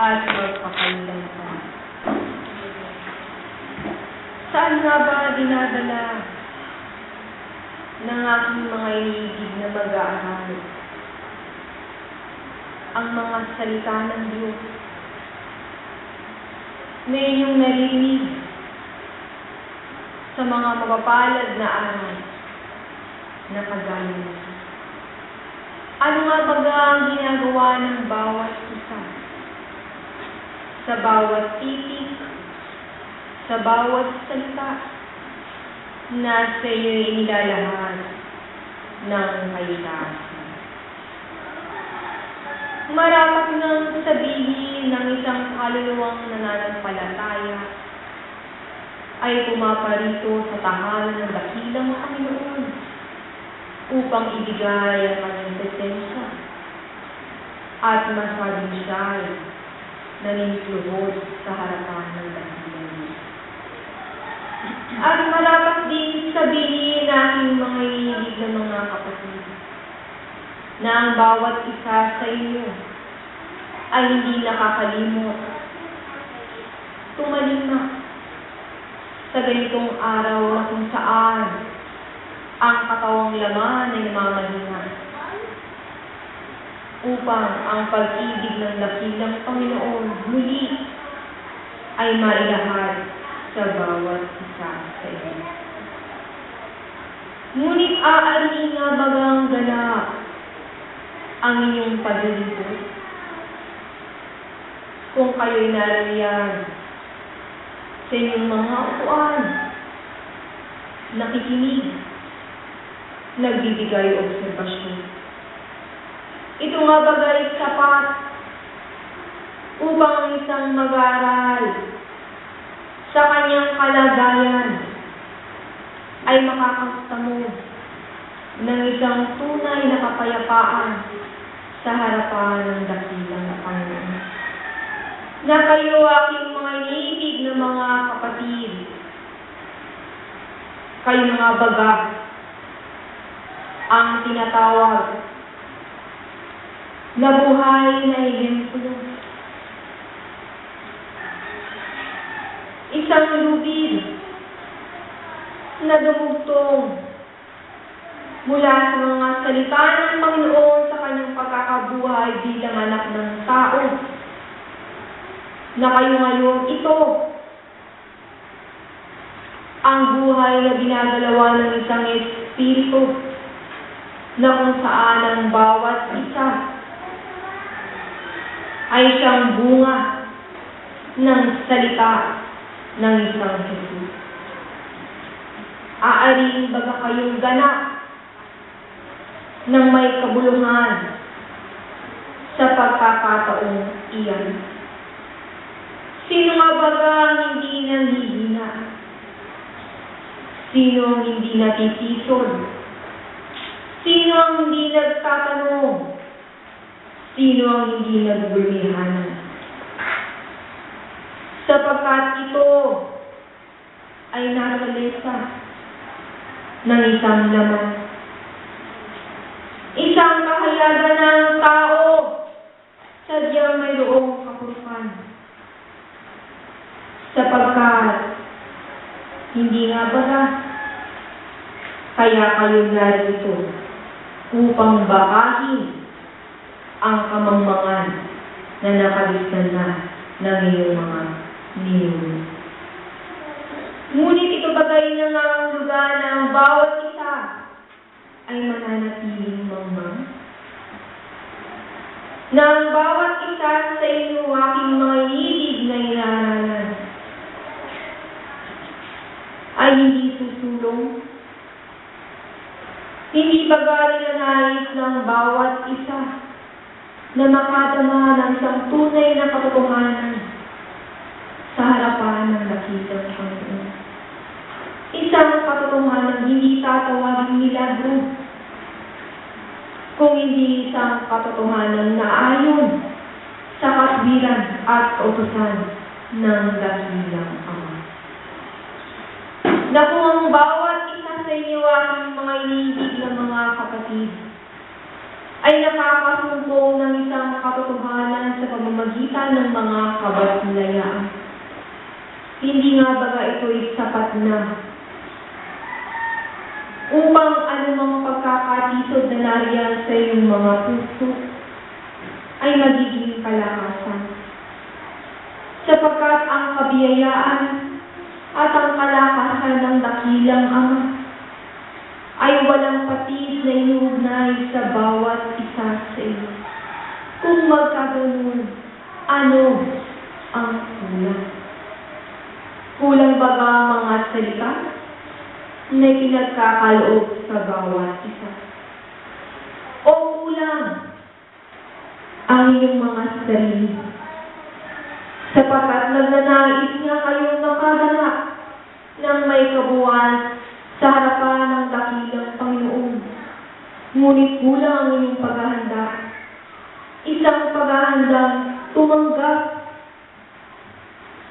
at magpakailan ka. Saan nga ba dinadala ng aking mga iniibig na mag-aaral ang mga salita ng Diyos na inyong narinig sa mga mapapalad na aral na kagaya nito? Ano nga ba ang ginagawa ng bawat isa? Sa bawat titik, sa bawat salita, na sa iyo inilalahad ng kalikasan. Marapat nang sabihin ng isang kaluluwang nananampalataya ay pumaparito sa tahanan ng dakilang Panginoon upang ibigay ang kanyang presensya at masabing siya'y naniniluhod sa harapan ng dakilang Diyos. At marapat din sabihin ng aking mga ilig na mga kapatid na ang bawat isa sa inyo ay hindi nakakalimot. Tumalima sa ganitong araw na kung saan ang katawang laman ay namamahinga upang ang pag-ibig ng dakilang Panginoon ay mailahad sa bawat isa sa inyo. Ngunit aari nga bagang ganap ang inyong paglilibot kung kayo'y narariyan sa inyong mga upuan, nakikinig, nagbibigay obserbasyon. Ito nga bagay sapat upang ang isang mag-aaral sa kanyang kalagayan ay makakastamo ng isang tunay na kapayapaan sa harapan ng dakilang Panginoon. Na kayo aking mga iniibig na mga kapatid, kayo mga baga, ang tinatawag na buhay na ehemplo. Isang lubid na dumugtong mula sa mga salita ng Panginoon sa kanyang pagkakabuhay bilang anak ng tao. Na kayo ngayon ito ang buhay na ginagalawa ng isang espiritu na kung saan ang bawat isa ay siyang bunga ng salita ng isang Jesus. Aariin baga kayong ganap ng may kabuluhan sa pagkakataong iyan. Sino nga baga hindi nanghihina? Sino ang hindi natitison? Sino ang hindi nagtatanong? Sino ang hindi nagbulihanan? Sapagkat ito ay nakalesa ng isang laman. Isang kahayagan ng tao sadyang mayroong kapulukan. Sapagkat hindi nga ba kaya kayo narito upang bakahin ang kamangmangan na nakalistan na ng iyong mga ninuno. Ngunit ito bagay nga ang lugar na ang bawat isa ay mananatiling mangmang. Na ang bawat isa sa inyo aking mga ilig na inaralan ay hindi susulong. Hindi bagay na nais ng bawat isa na makadama ng isang tunay na katotohanan sa harapan ng dakilang Panginoon. Isang katotohanan hindi tatawagin milagro, kung hindi isang katotohanan na ayon sa kasbiran at kautusan ng dakilang Ama. Na kung ang bawat isa sa inyo ang mga iniibig ng mga kapatid, ay nakakasumbong ng isang katotohanan sa pamamagitan ng mga kabatlayaan. Hindi nga baga ito'y sapat na upang anumang pagkakatisod na nariyan sa iyong mga puso ay magiging kalakasan. Sapagkat ang kabiyayaan at ang kalakasan ng dakilang ama ay walang patis na inuugnay sa bawat isa sa iyo. Kung magkaganon, ano ang kulang? Kulang ba ba mga salita na pinagkakaloob sa bawat isa? O kulang ang iyong mga sarili? Sapagkat nagnanais nga kayong makaganap ng may kabuuan sa harapan ng dakilang Panginoon. Ngunit kulang ang inyong paghahanda. Isang paghahandang tumanggap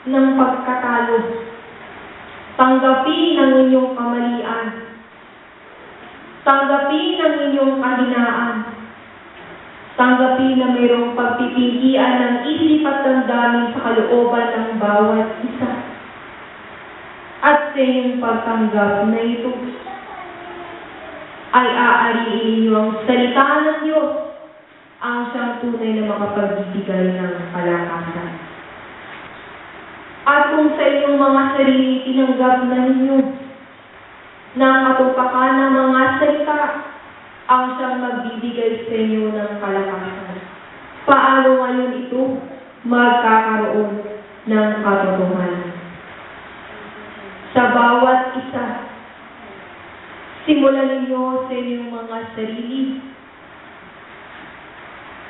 ng pagkatalo. Tanggapin ang inyong kamalian. Tanggapin ang inyong kahinaan. Tanggapin na mayroong pagpipilian ng isip at damdamin sa kalooban ng bawat isa. At sa iyong pagtanggap na ito, ay aariin ninyo ang salita ng Diyos ang siyang tunay na makapagbibigay ng kalakasan. At kung sa inyong mga sarili tinanggap na ninyo na katupakan ng mga salita ang siyang magbibigay sa inyo ng kalakasan. Paano ngayon ito magkakaroon ng katotohanan? Sa bawat isa, simulan ninyo sa inyong mga sarili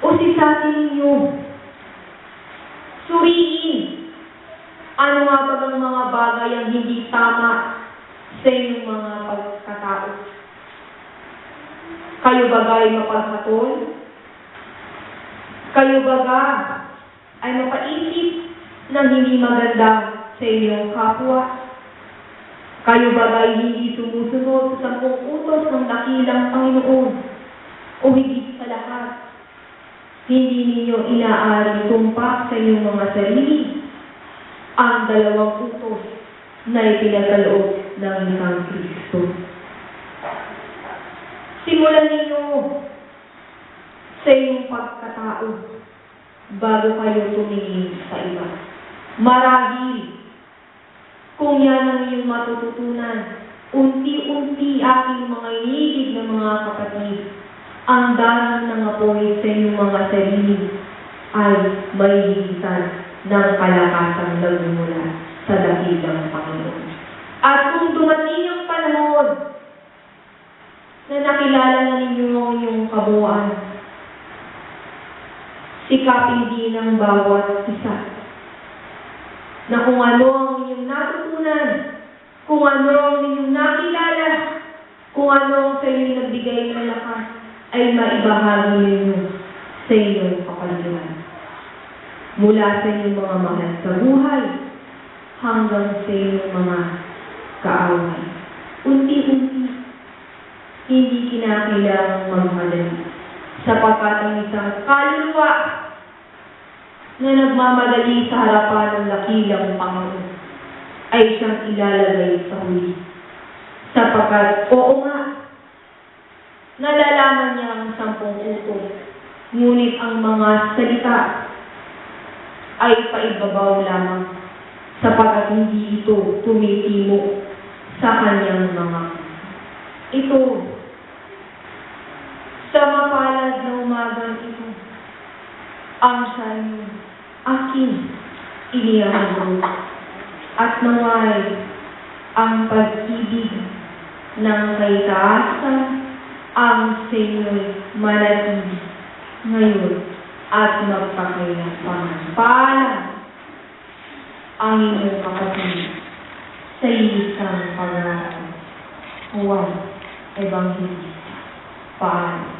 o sisatin ninyo. Suriin ano nga ba ang mga bagay ang hindi tama sa inyong mga pagkatao. Kayo ba ay mapaghatol? Kayo ba ay mapaisip ng hindi maganda sa inyong kapwa? Kayo ba ay hindi sumusunod sa sampung utos ng dakilang Panginoon? O higit sa lahat, hindi ninyo inaari tumpak sa inyong mga sarili ang dalawang utos na ipinagkaloob ng isang Kristo. Simulan ninyo sa iyong pagkatao bago kayo tumingin sa iba. Marahil, kung yan ang iyong matututunan, unti-unti aking mga inigig ng mga kapatid, ang dahil ng apoy sa inyong mga sarili ay mahihigitan ng kalakasang nagmumula sa dakilang Panginoon. At kung dumating ang panahon na nakilala na ninyo ang inyong kabuuan, sikapin din ng bawat isa na kung ano ang inyong natutunan, kung ano ang inyong nakilala, kung ano ang sa inyong nagbigay ng lakas, ay maibahagi ninyo sa inyong kapaligiran. Mula sa inyong mga mahal sa buhay, hanggang sa inyong mga kaaway. Unti-unti, hindi kinakailangang magmadali. Sapagkat ang isang kaluluwa na nagmamadali sa harapan ng lakilang Panginoon ay siyang ilalagay sa huli. Sapagkat, oo nga, nalalaman niya ang sampung utos, ngunit ang mga salita ay paibabaw lamang sapagkat hindi ito tumitimo sa kanyang mga. Ito sa mapalad na umagang ito ang sa'yo aking inihandog at naway ang pag-ibig ng kaitaasan ang Senyo'y manatili ngayon at magpakailangan. Paalam ang inyong kapatid sa isang pag-aaral. Juan Evangelista. Paalam.